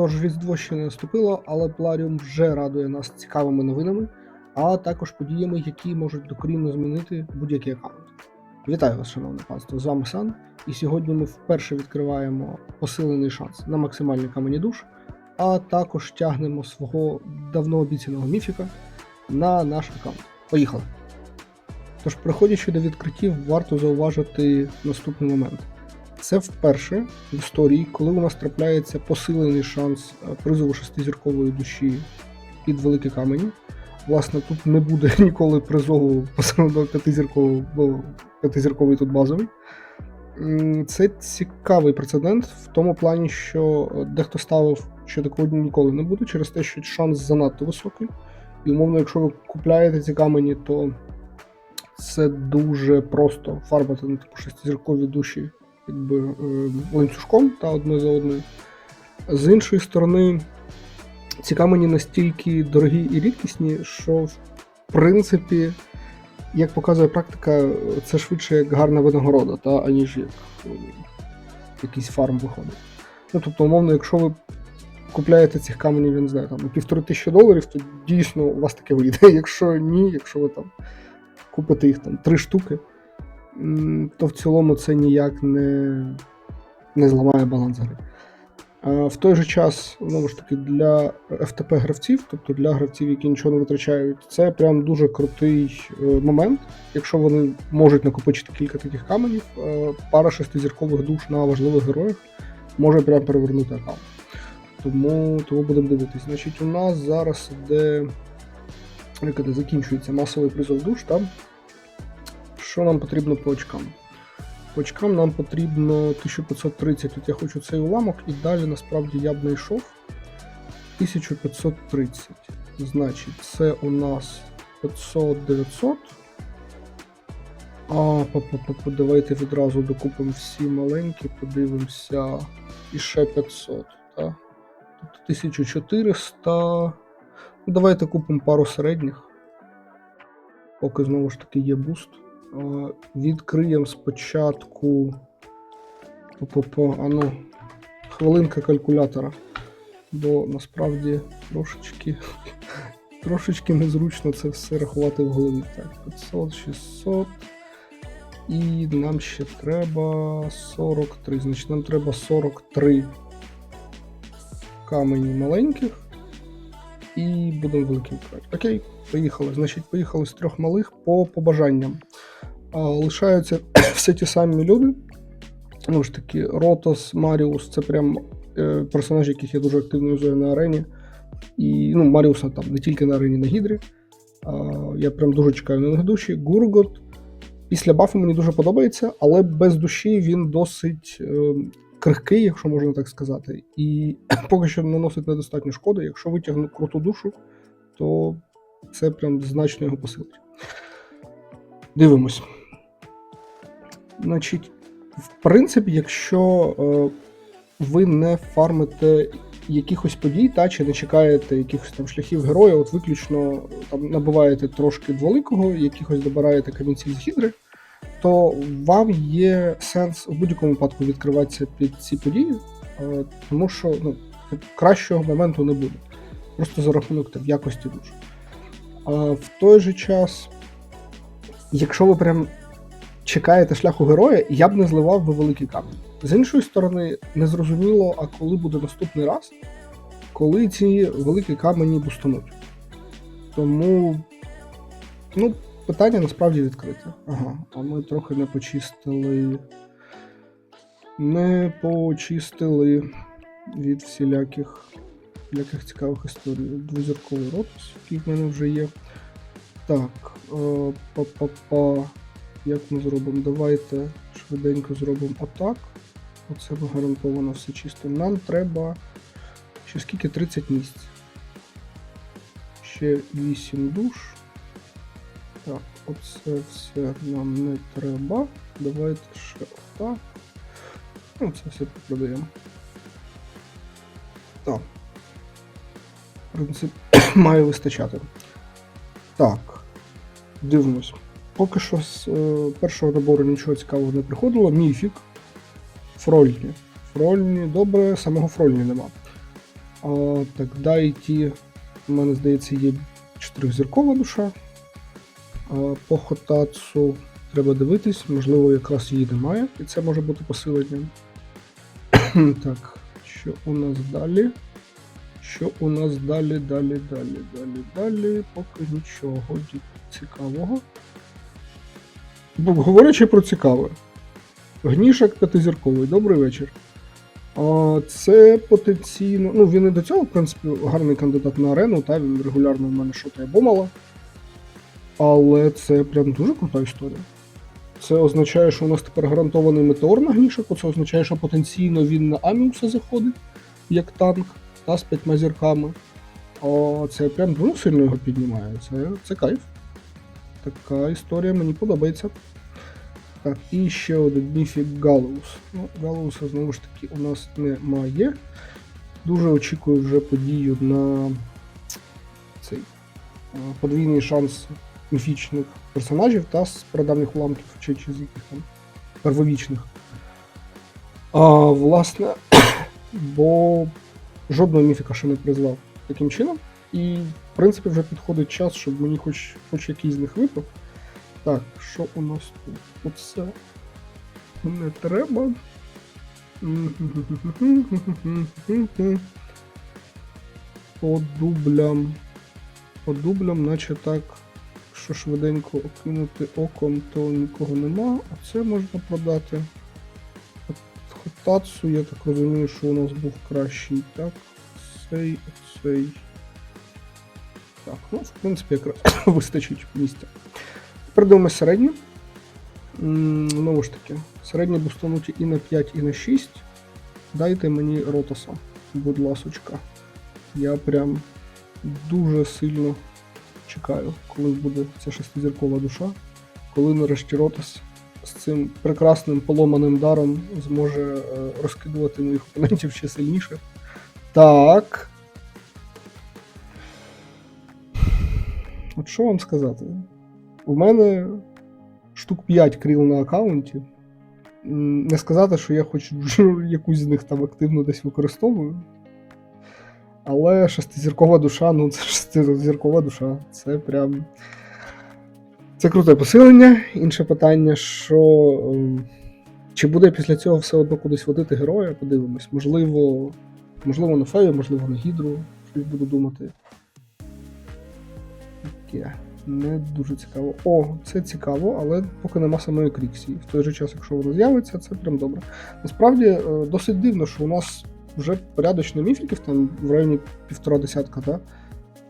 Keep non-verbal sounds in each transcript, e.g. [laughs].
Тож Різдво ще не наступило, але Пларіум вже радує нас цікавими новинами, а також подіями, які можуть докорінно змінити будь-який аккаунт. Вітаю вас, шановне панство! З вами Сан, і сьогодні ми вперше відкриваємо посилений шанс на максимальний камені душ, а також тягнемо свого давно обіцяного міфіка на наш аккаунт. Поїхали! Тож, приходячи до відкриттів, варто зауважити наступний момент. Це вперше в історії, коли у нас трапляється посилений шанс е, призову шестизіркової душі під великі камені. Власне, тут не буде [laughs] ніколи призову посиленого п'ятизіркового, бо п'ятизірковий тут базовий. Це цікавий прецедент в тому плані, що е, дехто ставив, що такого ніколи не буде, через те, що шанс занадто високий. І умовно, якщо ви купляєте ці камені, то це дуже просто фарбати на типу шестизіркові душі якби, е, ланцюжком та одне за одною. З іншої сторони, ці камені настільки дорогі і рідкісні, що в принципі, як показує практика, це швидше як гарна винагорода, та, аніж як е, якийсь фарм виходить. Ну, тобто, умовно, якщо ви купляєте цих каменів, я не знаю, там, півтори тисячі доларів, то дійсно у вас таке вийде. [laughs] Якщо ні, якщо ви там купите їх там три штуки, то в цілому це ніяк не, не зламає баланс гри. А в той же час, знову ж таки, для FTP гравців, тобто для гравців, які нічого не витрачають, це прям дуже крутий е, момент. Якщо вони можуть накопичити кілька таких каменів, е, пара шестизіркових душ на важливих героях може прям перевернути аккаунт. Тому, тому будемо дивитись. Значить, у нас зараз як закінчується масовий призов душ, там що нам потрібно по очкам? По очкам нам потрібно 1530. От я хочу цей уламок, і далі насправді я б не йшов. 1530. Значить, це у нас 500-900. А, давайте відразу докупимо всі маленькі, подивимося. І ще 500. Так? Тобто 1400. Ну, давайте купимо пару середніх. Поки знову ж таки є буст. Е, Відкриємо спочатку. По-по-по, а ну, хвилинка калькулятора. Бо насправді трошечки, трошечки незручно це все рахувати в голові. Так, 500, 600. І нам ще треба 43. Значить, нам треба 43 камені маленьких. І будемо великим брати. Окей, поїхали. Значить, поїхали з трьох малих по побажанням. Лишаються [coughs] все ті самі люди. Ну ж таки, Ротос, Маріус це прям е, персонажі, яких я дуже активно юзаю на арені. І ну, Маріуса там не тільки на арені на Гідрі. А, я прям дуже чекаю на них душі. Гургот після бафу мені дуже подобається, але без душі він досить е, крихкий, якщо можна так сказати. І [coughs] поки що наносить недостатньо шкоди. Якщо витягну круту душу, то це прям значно його посилить. Дивимось. Значить, в принципі, якщо е, ви не фармите якихось подій, та чи не чекаєте якихось там шляхів героя, от виключно там набиваєте трошки дволикого, якихось добираєте камінців з гідри, то вам є сенс в будь-якому випадку відкриватися під ці події, е, тому що ну, кращого моменту не буде. Просто за рахунок там, якості душ. А в той же час, якщо ви прям чекаєте шляху героя, я б не зливав би великий камінь. З іншої сторони, незрозуміло, а коли буде наступний раз, коли ці великі камені бустануть. Тому, ну, питання насправді відкрите. Ага, а ми трохи не почистили. Не почистили від всіляких, всіляких цікавих історій. Двозірковий ротус, який в мене вже є. Так, е, па-па-па. Як ми зробимо? Давайте швиденько зробимо отак. Оце гарантовано все чисто. Нам треба ще скільки 30 місць. Ще 8 душ. Так, оце все нам не треба. Давайте ще отак. Ну, це все продаємо. Так. В принципі, [clears throat] має вистачати. Так. Дивимось. Поки що з е, першого набору нічого цікавого не приходило. Міфік. Фрольні. Фрольні, добре, самого Фрольні нема. А, так, далі ті, у мене здається, є чотирьохзіркова душа. А, по Хотацу треба дивитись, можливо, якраз її немає, і це може бути посиленням. [clears throat] так, що у нас далі? Що у нас далі, далі, далі, далі, далі, поки нічого цікавого. Говорячи про цікаве. Гнішак п'ятизірковий, добрий вечір. Це потенційно. Ну, він і до цього, в принципі, гарний кандидат на арену, та він регулярно в мене шотає бомала. Але це прям дуже крута історія. Це означає, що у нас тепер гарантований метеор на гнішаку, це означає, що потенційно він на Аміуса заходить, як танк, та з п'ятьма зірками. Це прям дуже сильно його піднімає. Це, це кайф. Така історія мені подобається. Так, і ще один міфік Галус. Ну, Галуса знову ж таки у нас немає. Дуже очікую вже подію на цей а, подвійний шанс міфічних персонажів та з прадавніх уламків чи, чи з яких там первовічних. А, власне, [coughs] бо жодного міфіка ще не призвав таким чином. І, в принципі, вже підходить час, щоб мені хоч, хоч якийсь з них випав. Так, що у нас тут? Оце не треба. [laughs] По дублям. По дублям, наче так. Якщо швиденько окинути оком, то нікого нема, а це можна продати. От Хотацу, я так розумію, що у нас був кращий. Так, цей, цей. Так, ну, в принципі, якраз [coughs] вистачить місця. Дивимося середню. Знову ж таки, середні бустануті і на 5, і на 6. Дайте мені ротоса, будь ласочка. Я прям дуже сильно чекаю, коли буде ця шестизіркова душа, коли нарешті ротос з цим прекрасним поломаним даром зможе е, розкидувати моїх опонентів ще сильніше. Так. Що вам сказати? У мене штук 5 кріл на аккаунті. Не сказати, що я хоч [laughs] якусь з них там активно десь використовую. Але шестизіркова душа, ну це [laughs] шестизіркова душа. Це прям. Це круте посилення. Інше питання, що. ем, Чи буде після цього все одно кудись водити героя, подивимось. Можливо, можливо, на фею, можливо, на гідру. Щось буду думати. Таке. Не дуже цікаво. О, це цікаво, але поки нема самої Кріксії. В той же час, якщо воно з'явиться, це прям добре. Насправді е, досить дивно, що у нас вже порядочно міфіків, там в районі півтора десятка, та?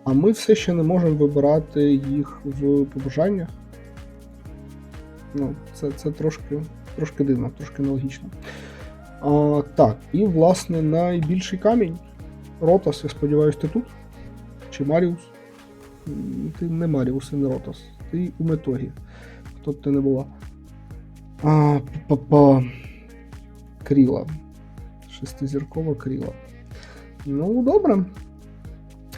а ми все ще не можемо вибирати їх в побажаннях. Ну, це, це трошки, трошки дивно, трошки нелогічно. А, так, і власне найбільший камінь. Ротас, я сподіваюся, ти тут? Чи Маріус? Ти не Маріус і не Ротас. Ти у метогі. Хто б ти не була. А, па-па. Кріла. Шестизіркова кріла. Ну, добре.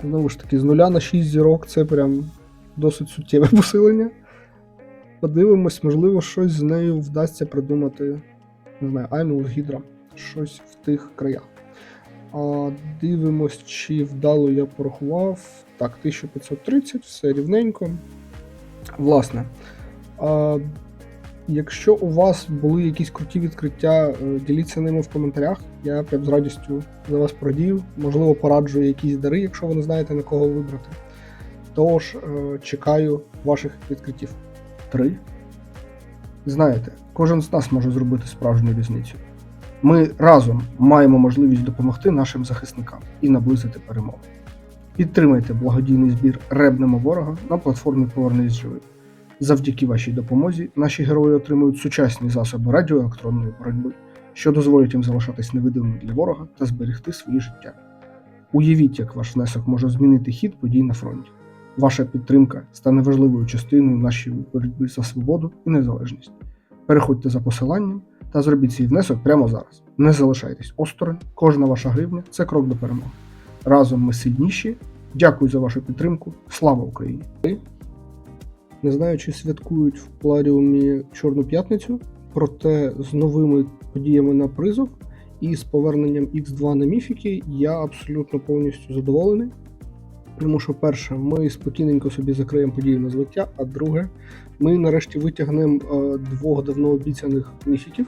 Знову ж таки, з нуля на 6 зірок це прям досить суттєве [laughs] посилення. Подивимось, можливо, щось з нею вдасться придумати. Не знаю, Аймус Гідра. Щось в тих краях. А, дивимось, чи вдало я порахував. Так, 1530, все рівненько. Власне. А, якщо у вас були якісь круті відкриття, е, діліться ними в коментарях. Я прям з радістю за вас порадію. Можливо, пораджу якісь дари, якщо ви не знаєте на кого вибрати. Тож е, чекаю ваших відкриттів. Три. Знаєте, кожен з нас може зробити справжню різницю. Ми разом маємо можливість допомогти нашим захисникам і наблизити перемогу. Підтримайте благодійний збір Ребнемо ворога на платформі Повернись живим. Завдяки вашій допомозі наші герої отримують сучасні засоби радіоелектронної боротьби, що дозволять їм залишатись невидимими для ворога та зберегти свої життя. Уявіть, як ваш внесок може змінити хід подій на фронті. Ваша підтримка стане важливою частиною нашої боротьби за свободу і незалежність. Переходьте за посиланням та зробіть свій внесок прямо зараз. Не залишайтесь осторонь, кожна ваша гривня це крок до перемоги. Разом ми сильніші. Дякую за вашу підтримку. Слава Україні! Не знаю, чи святкують в Пларіумі Чорну п'ятницю, проте з новими подіями на призов І з поверненням X2 на міфіки я абсолютно повністю задоволений. Тому що, перше, ми спокійненько собі закриємо події на злиття, а друге, ми нарешті витягнемо е, двох давно обіцяних міфіків.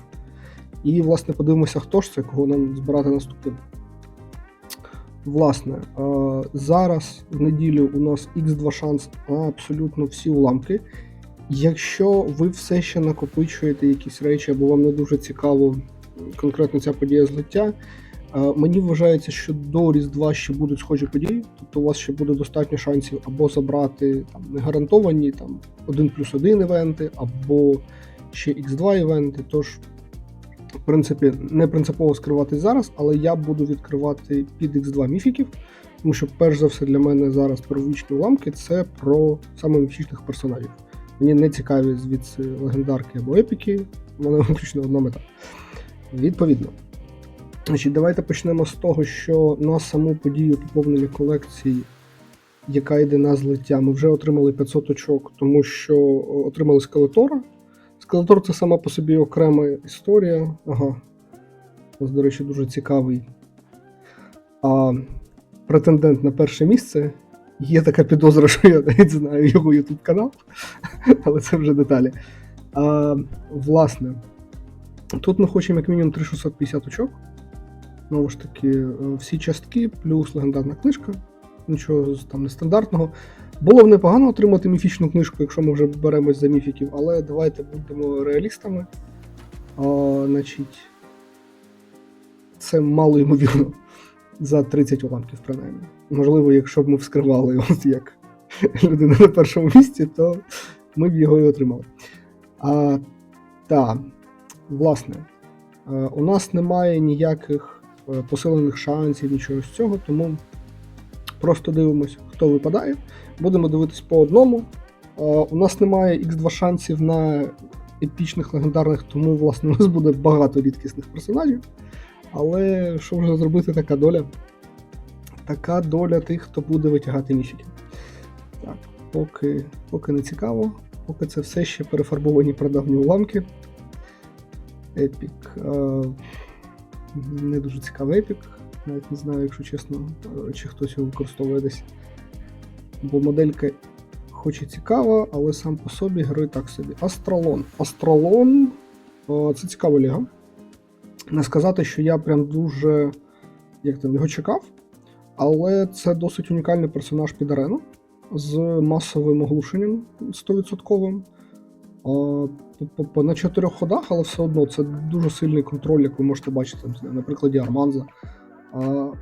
І, власне, подивимося, хто ж це, кого нам збирати наступним. Власне, е, зараз в неділю у нас X2 шанс на абсолютно всі уламки. Якщо ви все ще накопичуєте якісь речі, або вам не дуже цікаво конкретно ця подія злиття, мені вважається, що до Різдва ще будуть схожі події, тобто у вас ще буде достатньо шансів або забрати там не гарантовані там 1 плюс 1 івенти, або ще X2 івенти. Тож, в принципі, не принципово скриватись зараз, але я буду відкривати під X2 міфіків, тому що, перш за все, для мене зараз первічні уламки це про саме міфічних персонажів. Мені не цікаві звідси легендарки або епіки, в мене виключно одна мета. Відповідно. Значить, Давайте почнемо з того, що на саму подію поповнення колекції, яка йде на злиття, ми вже отримали 500 очок, тому що отримали скелетора. Скелетор це сама по собі окрема історія. Ага. Ось, до речі, дуже цікавий. А претендент на перше місце. Є така підозра, [laughs] що я навіть знаю його YouTube канал, [laughs] але це вже деталі. А, Власне, тут ми хочемо як мінімум 3650 очок. Знову ж таки, е, всі частки, плюс легендарна книжка. Нічого там нестандартного. Було б непогано отримати міфічну книжку, якщо ми вже беремось за міфіків, але давайте будемо реалістами. А, Значить, це мало ймовірно. За 30 уламків, принаймні. Можливо, якщо б ми вскривали от як людина на першому місці, то ми б його і отримали. А, Та, власне, е, у нас немає ніяких посилених шансів, нічого з цього, тому просто дивимося, хто випадає. Будемо дивитись по одному. Е, У нас немає X2 шансів на епічних легендарних, тому, власне, у нас буде багато рідкісних персонажів. Але що вже зробити така доля? Така доля тих, хто буде витягати міфіки. Так, поки, поки не цікаво, поки це все ще перефарбовані прадавні уламки. Епік. Не дуже цікавий епік. Навіть не знаю, якщо чесно, е, чи хтось його використовує десь. Бо моделька хоч і цікава, але сам по собі герой так собі. Астралон. Астралон е, це цікава ліга. Не сказати, що я прям дуже як там його чекав, але це досить унікальний персонаж під арену з масовим оглушенням 100%. На чотирьох ходах, але все одно це дуже сильний контроль, як ви можете бачити, на прикладі Арманза.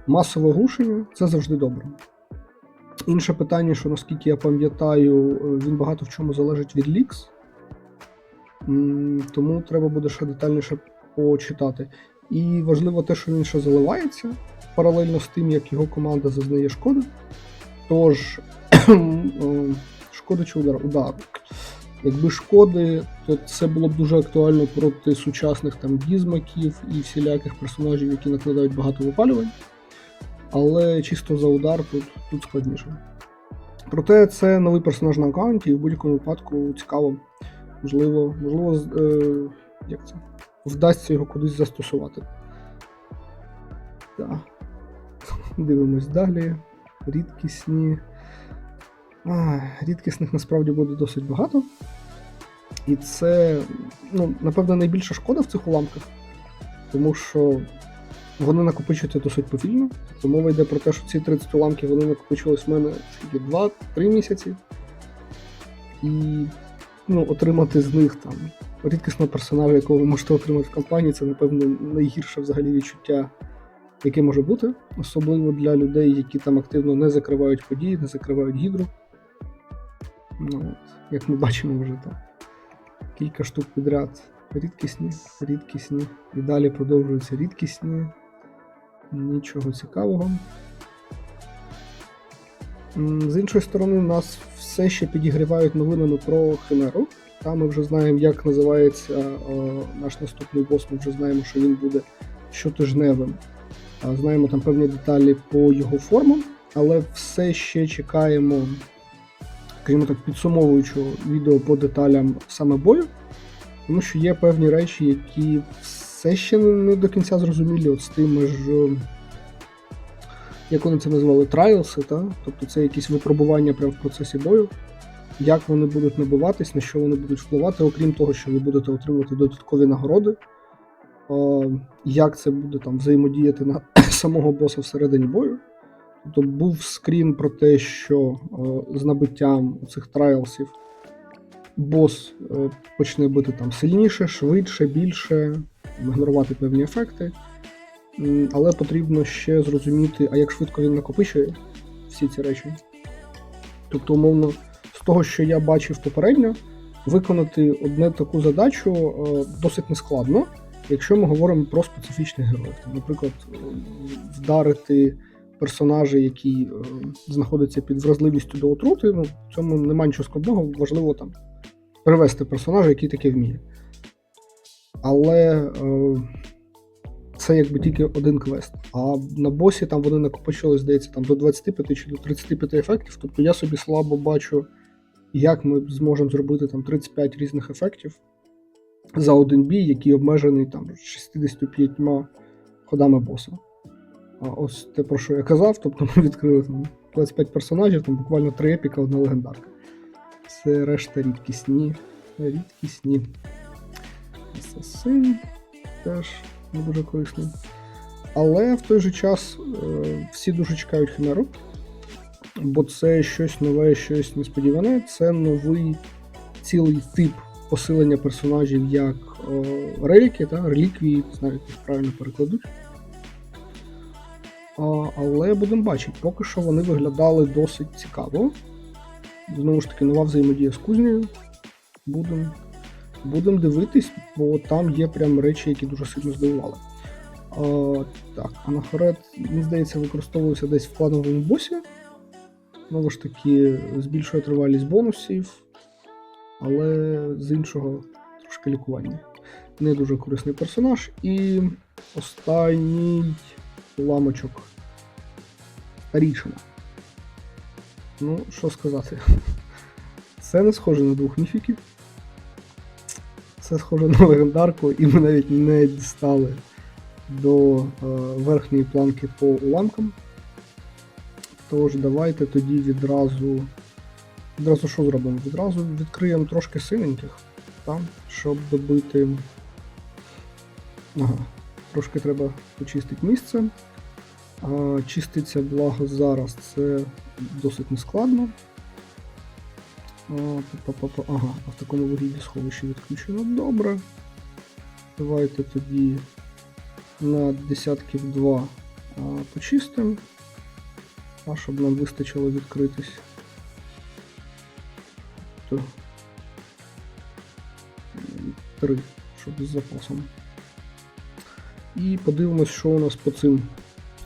Масове оглушення це завжди добре. Інше питання, що наскільки я пам'ятаю, він багато в чому залежить від лікс. Тому треба буде ще детальніше почитати. І важливо те, що він ще заливається паралельно з тим, як його команда зазнає шкоди. Тож, [clears throat] е, шкоди чи удар? Удар. Якби шкоди, то це було б дуже актуально проти сучасних там гізмаків і всіляких персонажів, які накладають багато випалювань. Але чисто за удар тут, тут складніше. Проте це новий персонаж на аккаунті, і в будь-якому випадку цікаво, можливо, можливо, е, як це? вдасться його кудись застосувати. Так. Дивимось далі. Рідкісні. А, рідкісних насправді буде досить багато. І це, ну, напевно, найбільша шкода в цих уламках, тому що вони накопичуються досить повільно. Тобто мова йде про те, що ці 30 уламків вони накопичувались в мене скільки 2-3 місяці. І ну, отримати з них там рідкісного персонажа, якого ви можете отримати в кампанії, це, напевно, найгірше взагалі відчуття, яке може бути, особливо для людей, які там активно не закривають події, не закривають гідру. Ну, от, як ми бачимо вже там. Кілька штук підряд рідкісні, рідкісні. І далі продовжуються рідкісні. Нічого цікавого. З іншої сторони, нас все ще підігрівають новинами про Химеру. Там ми вже знаємо, як називається наш наступний бос. Ми вже знаємо, що він буде щотижневим. Знаємо там певні деталі по його формам, але все ще чекаємо, скажімо так, підсумовуючого відео по деталям саме бою, тому що є певні речі, які Це ще не, до кінця зрозумілі от з тими ж. е, Як вони це назвали, трайлси, та? тобто це якісь випробування прямо в процесі бою. Як вони будуть набиватись, на що вони будуть впливати, окрім того, що ви будете отримувати додаткові нагороди, Е, як це буде там взаємодіяти на [clears throat] самого боса всередині бою. Тобто був скрін про те, що е, з набиттям цих трайлсів бос е, почне бити там сильніше, швидше, більше, ігнорувати певні ефекти. Але потрібно ще зрозуміти, а як швидко він накопичує всі ці речі. Тобто, умовно, з того, що я бачив попередньо, виконати одне таку задачу е, досить нескладно, якщо ми говоримо про специфічних героїв. Наприклад, вдарити персонажа, який е, знаходиться під вразливістю до отрути, ну, в цьому немає нічого складного, важливо там привести персонажа, який таке вміє. Але е, це якби тільки один квест. А на босі там вони накопичили, здається, там до 25 чи до 35 ефектів. Тобто я собі слабо бачу, як ми зможемо зробити там 35 різних ефектів за один бій, який обмежений там 65 ходами боса. Ось те, про що я казав, тобто ми відкрили там 25 персонажів, там буквально 3 епіка, одна легендарка. Це решта рідкісні. Рідкісні. Асасин теж не дуже корисний. Але в той же час е, всі дуже чекають Химеру, бо це щось нове, щось несподіване. Це новий цілий тип посилення персонажів як е, реліки, та, реліквії, як їх правильно перекладуть. Але будемо бачити, поки що вони виглядали досить цікаво. Знову ж таки, нова взаємодія з кузнею. Будемо будем дивитись, бо там є прям речі, які дуже сильно здивували. А, так, Анахарет, мені здається, використовувався десь в плановому босі. Знову ж таки, збільшує тривалість бонусів, але з іншого трошки лікування. Не дуже корисний персонаж. І останній ламочок. Старішина. Ну, що сказати. Це не схоже на двох міфіків. Це схоже на легендарку, і ми навіть не дістали до е, верхньої планки по уламкам. Тож, давайте тоді відразу. Відразу що зробимо? Відразу відкриємо трошки синеньких, там, щоб добити. Ага, трошки треба почистити місце. А, чиститься благо зараз це досить нескладно. Ага, а в такому вигляді сховище відключено. Добре. Давайте тоді на десятків 2 почистимо. А щоб нам вистачило відкритись. Три, щоб з запасом. І подивимось, що у нас по цим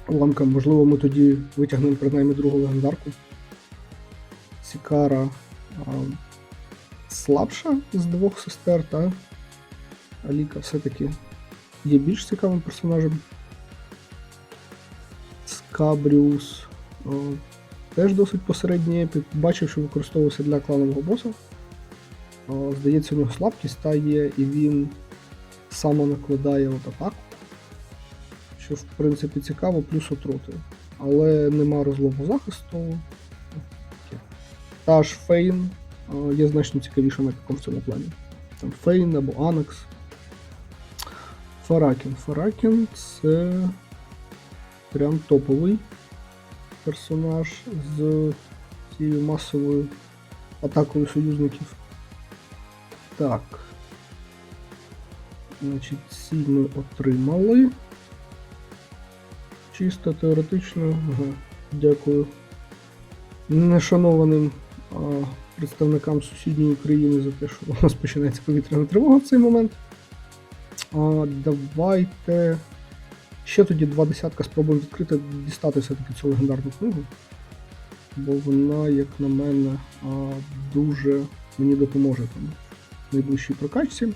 уламкам. Можливо, ми тоді витягнемо принаймні другу легендарку. Сікара а, слабша з двох сестер, та Аліка все-таки є більш цікавим персонажем. Скабріус а, теж досить посередній епік. Бачив, що використовувався для кланового боса. А, здається, у нього слабкість та є, і він само накладає от атаку що в принципі цікаво, плюс отрути. Але нема розлому захисту. Та ж Фейн є значно цікавіше на в цьому плані. Там Фейн або Анекс. Фаракін. Фаракін це прям топовий персонаж з цією масовою атакою союзників. Так. Значить, ці ми отримали. Чисто теоретично, дякую нешанованим а, представникам сусідньої країни за те, що у нас починається повітряна тривога в цей момент. А, Давайте ще тоді два десятка спробуємо відкрити, дістати все-таки цю легендарну книгу. Бо вона, як на мене, а, дуже мені допоможе там в найближчій прокачці.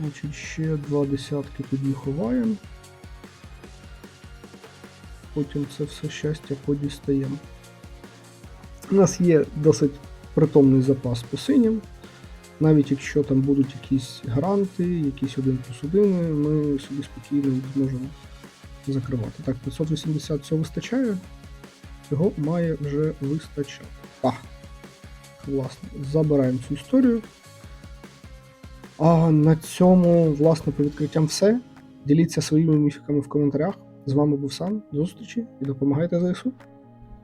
Значить, ще два десятки тоді ховаємо потім це все щастя подістаємо. У нас є досить притомний запас по синім. Навіть якщо там будуть якісь гранти, якісь один плюс один, ми собі спокійно їх зможемо закривати. Так, 580 цього вистачає. Цього має вже вистачати. Так. Власне, забираємо цю історію. А на цьому, власне, по відкриттям все. Діліться своїми міфіками в коментарях. З вами був Сан. До зустрічі і допомагайте ЗСУ.